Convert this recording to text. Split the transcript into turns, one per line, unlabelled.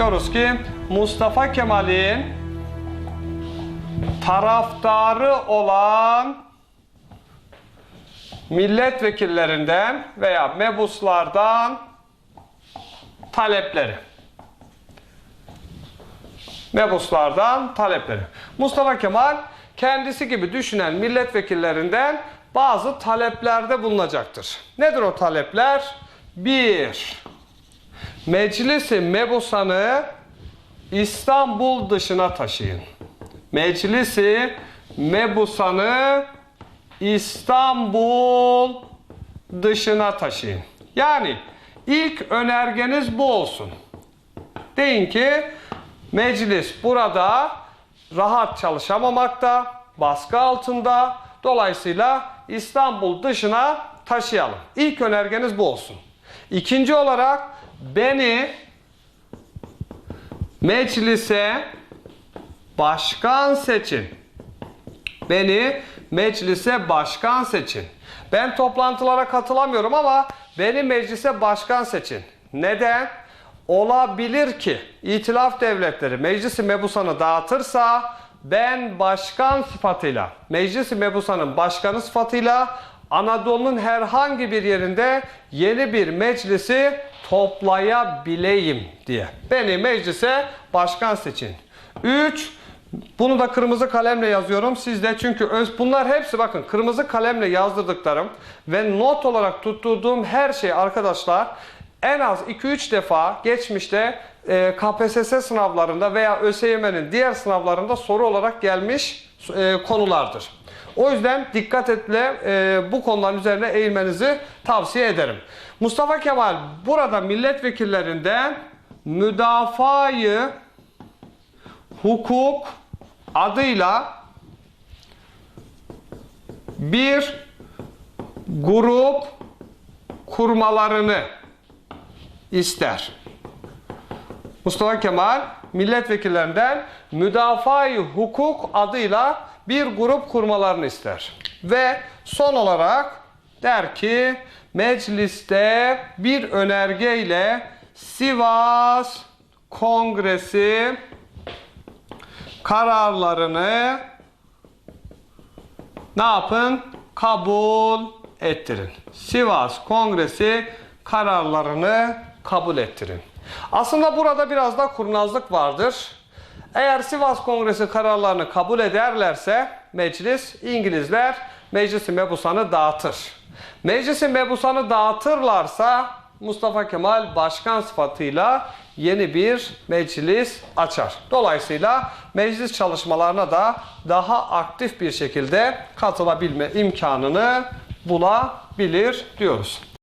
Diyoruz ki Mustafa Kemal'in taraftarı olan milletvekillerinden veya mebuslardan talepleri. Mebuslardan talepleri. Mustafa Kemal kendisi gibi düşünen milletvekillerinden bazı taleplerde bulunacaktır. Nedir o talepler? 1. Meclisi mebusanı İstanbul dışına taşıyın. Meclisi mebusanı İstanbul dışına taşıyın. Yani ilk önergeniz bu olsun. Deyin ki meclis burada rahat çalışamamakta, baskı altında. Dolayısıyla İstanbul dışına taşıyalım. İlk önergeniz bu olsun. İkinci olarak beni meclise başkan seçin. Beni meclise başkan seçin. Ben toplantılara katılamıyorum ama beni meclise başkan seçin. Neden? Olabilir ki İtilaf devletleri meclisi mebusanı dağıtırsa ben başkan sıfatıyla, meclisi mebusanın başkanı sıfatıyla Anadolu'nun herhangi bir yerinde yeni bir meclisi toplayabileyim diye. Beni meclise başkan seçin. 3. Bunu da kırmızı kalemle yazıyorum. Siz de çünkü öz, bunlar hepsi bakın kırmızı kalemle yazdırdıklarım ve not olarak tutturduğum her şey arkadaşlar en az 2-3 defa geçmişte e, KPSS sınavlarında veya ÖSYM'nin diğer sınavlarında soru olarak gelmiş e, konulardır. O yüzden dikkat etle e, bu konuların üzerine eğilmenizi tavsiye ederim. Mustafa Kemal burada milletvekillerinden müdafayı hukuk adıyla bir grup kurmalarını ister. Mustafa Kemal milletvekillerinden müdafaa hukuk adıyla bir grup kurmalarını ister. Ve son olarak der ki mecliste bir önergeyle Sivas Kongresi kararlarını ne yapın? Kabul ettirin. Sivas Kongresi kararlarını kabul ettirin. Aslında burada biraz da kurnazlık vardır. Eğer Sivas Kongresi kararlarını kabul ederlerse meclis İngilizler meclisi mebusanı dağıtır. Meclisi mebusanı dağıtırlarsa Mustafa Kemal başkan sıfatıyla yeni bir meclis açar. Dolayısıyla meclis çalışmalarına da daha aktif bir şekilde katılabilme imkanını bulabilir diyoruz.